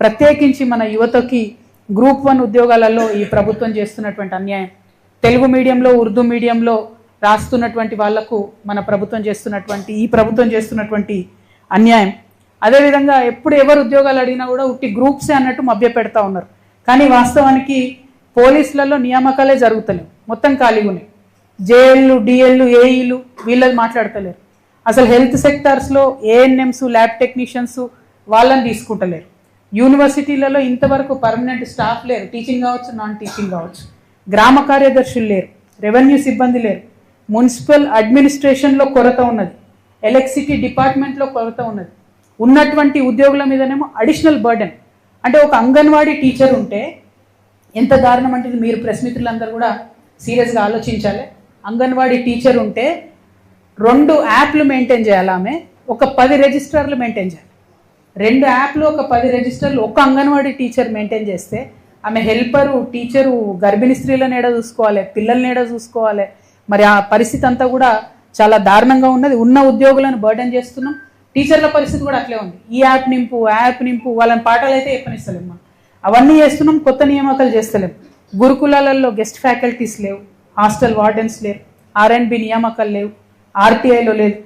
ప్రత్యేకించి మన యువతకి గ్రూప్ వన్ ఉద్యోగాలలో ఈ ప్రభుత్వం చేస్తున్నటువంటి అన్యాయం. తెలుగు మీడియంలో ఉర్దూ మీడియంలో రాస్తున్నటువంటి వాళ్ళకు మన ప్రభుత్వం చేస్తున్నటువంటి ఈ ప్రభుత్వం చేస్తున్నటువంటి అన్యాయం. అదేవిధంగా ఎప్పుడు ఎవరు ఉద్యోగాలు అడిగినా కూడా ఉట్టి గ్రూప్సే అన్నట్టు మభ్య పెడతా ఉన్నారు. కానీ వాస్తవానికి పోలీసులలో నియామకాలే జరుగుతలేవు. మొత్తం ఖాళీగా ఉన్నాయి. జేఎల్లు డిఎల్లు ఏఈలు వీళ్ళది మాట్లాడతలేరు. అసలు హెల్త్ సెక్టార్స్లో ఏఎన్ఎంస్ ల్యాబ్ టెక్నీషియన్స్ వాళ్ళని తీసుకుంటలేరు. యూనివర్సిటీలలో ఇంతవరకు పర్మనెంట్ స్టాఫ్ లేరు. టీచింగ్ కావచ్చు నాన్ టీచింగ్ కావచ్చు. గ్రామ కార్యదర్శులు లేరు. రెవెన్యూ సిబ్బంది లేరు. మున్సిపల్ అడ్మినిస్ట్రేషన్లో కొరత ఉన్నది. ఎలక్ట్రిసిటీ డిపార్ట్మెంట్లో కొరత ఉన్నది. ఉన్నటువంటి ఉద్యోగుల మీదనేమో అడిషనల్ బర్డెన్. అంటే ఒక అంగన్వాడీ టీచర్ ఉంటే ఎంత దారుణం అంటే మీరు ప్రెస్ మిత్రులందరూ కూడా సీరియస్గా ఆలోచించాలి. అంగన్వాడీ టీచర్ ఉంటే రెండు యాప్లు మెయింటైన్ చేయాలి ఆమె. ఒక పది రిజిస్టర్లు మెయింటైన్ చేయాలి. రెండు యాప్లు ఒక పది రిజిస్టర్లు ఒక అంగన్వాడీ టీచర్ మెయింటైన్ చేస్తే ఆమె హెల్పరు టీచరు గర్భిణీ స్త్రీలను ఏడ చూసుకోవాలి పిల్లల్ని ఏడ చూసుకోవాలి? మరి ఆ పరిస్థితి అంతా కూడా చాలా దారుణంగా ఉన్నది. ఉన్న ఉద్యోగులను బర్డెన్ చేస్తున్నాం. టీచర్ల పరిస్థితి కూడా అట్లే ఉంది. ఈ యాప్ నింపు ఆ యాప్ నింపు వాళ్ళని పాఠాలు అయితే చెప్పనిస్తలేం మనం. అవన్నీ చేస్తున్నాం కొత్త నియామకాలు చేస్తలేం. గురుకులాలలో గెస్ట్ ఫ్యాకల్టీస్ లేవు హాస్టల్ వార్డెన్స్ లేవు ఆర్ అండ్ బి నియామకాలు లేవు ఆర్టీఐలో లేదు